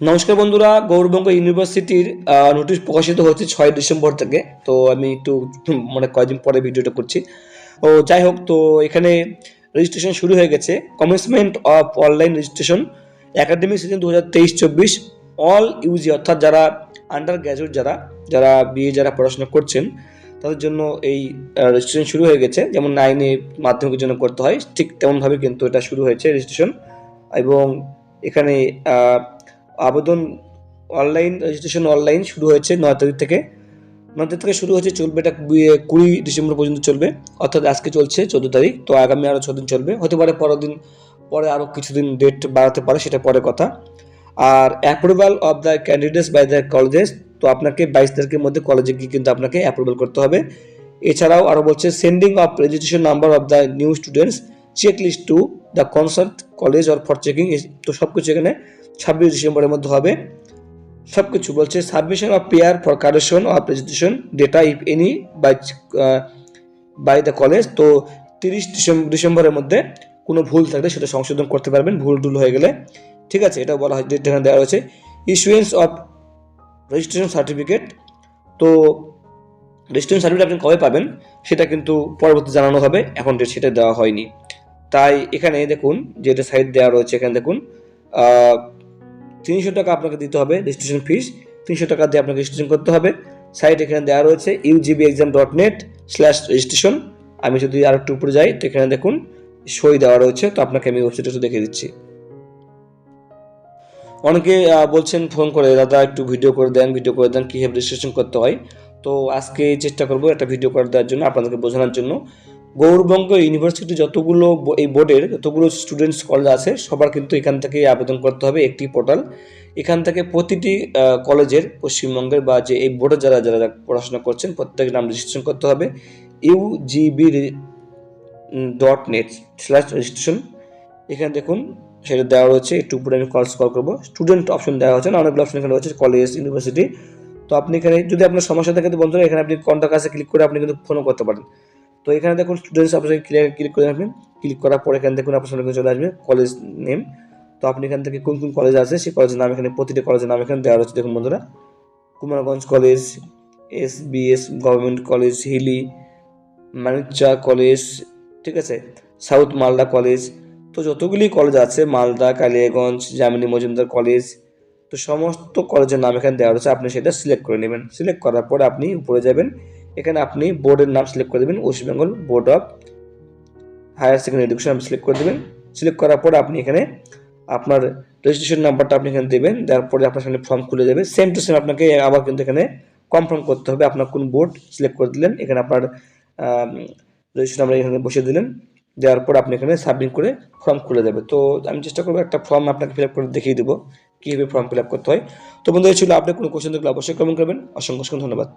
নমস্কার বন্ধুরা, গৌরবঙ্গ ইউনিভার্সিটির নোটিশ প্রকাশিত হয়েছে ছয় ডিসেম্বর থেকে। তো আমি একটু মানে কয়েকদিন পরে ভিডিওটা করছি। ও, যাই হোক, তো এখানে রেজিস্ট্রেশন শুরু হয়ে গেছে। Commencement of online registration academic season দু হাজার তেইশ চব্বিশ অল ইউজি অর্থাৎ যারা আন্ডার গ্র্যাজুয়েট যারা যারা বিএ যারা পড়াশোনা করছেন, তাদের জন্য এই রেজিস্ট্রেশন শুরু হয়ে গেছে। যেমন নাইনে মাধ্যমিকের জন্য করতে হয়, ঠিক তেমনভাবে কিন্তু এটা শুরু হয়েছে রেজিস্ট্রেশন এবং এখানে আবেদন অনলাইন রেজিস্ট্রেশন অনলাইন শুরু হয়েছে নয় তারিখ থেকে। নয় তারিখ থেকে শুরু হয়েছে, চলবে এটা কুড়ি- ডিসেম্বর পর্যন্ত চলবে। অর্থাৎ আজকে চলছে চোদ্দ তারিখ, তো আগামী আরও ছদিন চলবে। হতে পারে পরের দিন, পরে আরও কিছুদিন ডেট বাড়াতে পারে, সেটা পরে কথা। আর approval of the candidates by the colleges তো আপনাকে বাইশ তারিখের মধ্যে কলেজে গিয়ে কিন্তু আপনাকে অ্যাপ্রুভাল করতে হবে। এছাড়াও আরও বলছে sending of registration number of the new students check list to the concerned college or for checking তো সব কিছু এখানে ছাব্বিশ ডিসেম্বরের মধ্যে হবে। সব কিছু বলছে submission of prayer for correction of registration data if any by by the college তো তিরিশ ডিসেম্বর ডিসেম্বরের মধ্যে কোনো ভুল থাকলে সেটা সংশোধন করতে পারবেন, ভুল টুল হয়ে গেলে। ঠিক আছে, এটা বলা হয় যেটা এখানে দেওয়া হয়েছে ইস্যুয়েন্স অফ রেজিস্ট্রেশন সার্টিফিকেট তো রেজিস্ট্রেশন সার্টিফিকেট আপনি কবে পাবেন, সেটা কিন্তু পরবর্তী জানানো হবে, এখন সেটা দেওয়া হয়নি। তাই এখানে দেখুন যেটা সাইড দেওয়া রয়েছে, এখানে দেখুন তিনশো টাকা আপনাকে দিতে হবে রেজিস্ট্রেশন ফিস তিনশো টাকা দিয়ে আপনাকে রেজিস্ট্রেশন করতে হবে। সাইট এখানে দেওয়া রয়েছে U G B exam dot net slash registration আমি যদি আর একটু উপরে যাই, তো এখানে দেখুন, সই দেওয়া রয়েছে, তো আপনাকে আমি ওয়েবসাইটে একটু দেখিয়ে দিচ্ছি। অনেকে বলছেন ফোন করে, দাদা, একটু ভিডিও করে দেন ভিডিও করে দেন, কীভাবে রেজিস্ট্রেশন করতে হয়? তো আজকে চেষ্টা করব একটা ভিডিও করে দেওয়ার জন্য আপনাদেরকে বোঝানোর জন্য। গৌরবঙ্গ ইউনিভার্সিটি যতগুলো এই বোর্ডের যতগুলো স্টুডেন্টস কলেজ আছে, সবার কিন্তু এখান থেকে আবেদন করতে হবে একটি পোর্টাল এখান থেকে প্রতিটি কলেজের পশ্চিমবঙ্গের বা যে এই বোর্ডে যারা যারা পড়াশোনা করছেন, প্রত্যেকের নাম রেজিস্ট্রেশন করতে হবে। UGB dot net slash registration এখানে দেখুন, সেটা দেওয়া রয়েছে। একটু উপরে আমি কল স্কল করব। স্টুডেন্ট অপশন দেওয়া হচ্ছে না অনেকগুলো অপশন এখানে রয়েছে। কলেজ ইউনিভার্সিটি তো আপনি এখানে, যদি আপনার সমস্যা থাকে তো বন্ধুরা, এখানে আপনি কন্টাক্ট কাছে ক্লিক করে আপনি কিন্তু ফোনও করতে পারেন। তো এখানে দেখুন স্টুডেন্টস অপশন ক্লিক করে রাখবেন ক্লিক করার পর এখানে দেখুন আপনার সামনে চলে আসবে কলেজ নেম তো আপনি এখান থেকে কোন কোন কলেজ আছে? সেই কলেজের নাম এখানে, প্রতিটি কলেজের নাম এখানে দেওয়া রয়েছে। দেখুন বন্ধুরা, Kumarganj college S B S government college Hili Manikchak college ঠিক আছে? সাউথ মালদা কলেজ তো যতগুলি কলেজ আছে মালদা কালিয়াগঞ্জ জামিনী মজুমদার কলেজ তো সমস্ত কলেজের নাম এখানে দেওয়া রয়েছে। আপনি সেটা সিলেক্ট করে নেবেন। সিলেক্ট করার পরে আপনি উপরে যাবেন। এখানে আপনি বোর্ডের নাম সিলেক্ট করে দেবেন West Bengal board of higher secondary education আপনি সিলেক্ট করে দেবেন। সিলেক্ট করার পরে আপনি এখানে আপনার রেজিস্ট্রেশন নাম্বারটা আপনি এখানে দেবেন, দেওয়ার পরে আপনার সামনে ফর্ম খুলে যাবে। সেম টু সেম আপনাকে আবার কিন্তু এখানে কনফার্ম করতে হবে আপনার কোন বোর্ড সিলেক্ট করে দিলেন। এখানে আপনার রেজিস্ট্রেশন নাম্বার এখানে বসিয়ে দিলেন। দেওয়ার পর আপনি এখানে সাবমিট করে ফর্ম খুলে যাবে। তো আমি চেষ্টা করব একটা ফর্ম আপনাকে ফিল আপ করে দেখিয়ে দেবো, কীভাবে ফর্ম ফিল আপ করতে হয়। তো বন্ধু এই ছিল আপনি কোনো কোশ্চেন থাকলে অবশ্যই কমেন্ট করবেন। অসংখ্য অসংখ্য ধন্যবাদ।